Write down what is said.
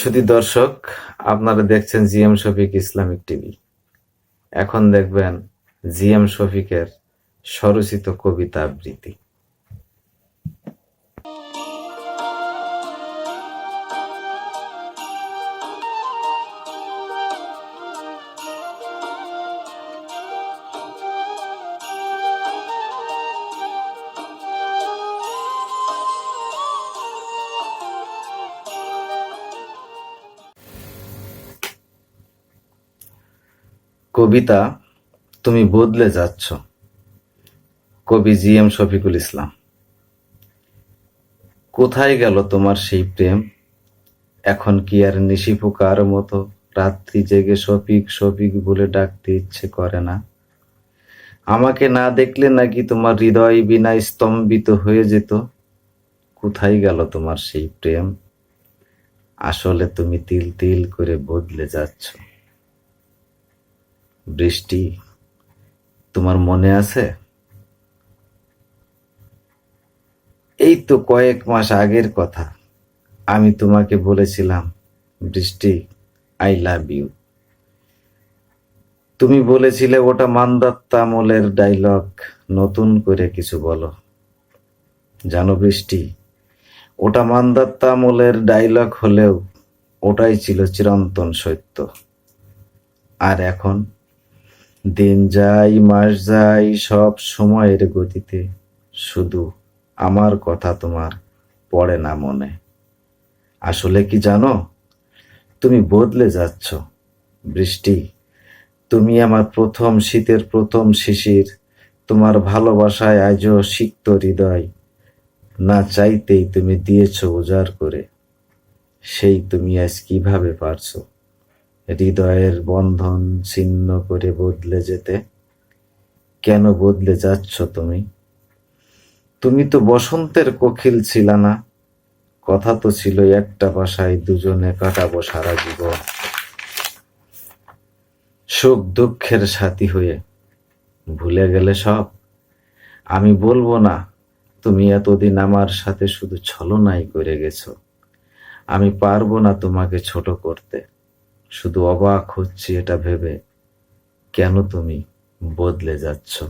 শুধু দর্শক, আপনারা দেখছেন জিএম শফিক ইসলামিক টিভি। এখন দেখবেন জিএম শফিকের স্বরচিত কবিতা আবৃত্তি। কবিতা তুমি বদলে যাচ্ছ। কবি জি এম শফিকুল ইসলাম। কোথায় গেল তোমার সেই প্রেম? এখন কি আর নিশি পোকার মতো? রাত্রি জেগে শফিক শফিক বলে ডাকতে ইচ্ছে করে না। আমাকে না দেখলে নাকি তোমার হৃদয় বিনা স্তম্ভিত হয়ে যেত। কোথায় গেল তোমার সেই প্রেম? আসলে তুমি তিল তিল করে বদলে যাচ্ছ। বৃষ্টি তোমার মনে আছে? এই তো কয়েক মাস আগের কথা। আমি তোমাকে বলেছিলাম বৃষ্টি আই লাভ ইউ তুমি বলেছিলে ওটা মান্দাত্তামলের ডায়লগ নতুন করে কিছু বলো। জানো বৃষ্টি, ওটা মান্দাত্তামলের ডায়লগ হলেও ওটাই ছিল চিরন্তন সত্য। আর এখন দিন যাই মাস যাই সব সময়ের গতিতে। শুধু আমার কথা তোমার পড়ে না মনে। আসলে কি জানো? তুমি বদলে যাচ্ছ। বৃষ্টি, তুমি আমার প্রথম শীতের প্রথম শিশির। তোমার ভালোবাসায় আজও সিক্ত হৃদয়। না চাইতেই তুমি দিয়েছ উজাড় করে। সেই তুমি আজ কীভাবে পারছ? হৃদয়ের বন্ধন ছিন্ন করে বদলে যেতে। কেন বদলে যাচ্ছ তুমি? তুমি তো বসন্তের কোকিল ছিল না। কথা তো ছিল একটা বাসায় দুজনে কাটাবো সারা জীবন। সুখ দুঃখের সাথী হয়ে। ভুলে গেলে সব। আমি বলব না, তুমি এতদিন আমার সাথে শুধু ছলনাই করে গেছো। আমি পারব না তোমাকে ছোট করতে। শুধু অবাক হচ্ছি এটা ভেবে। কেন তুমি বদলে যাচ্ছ?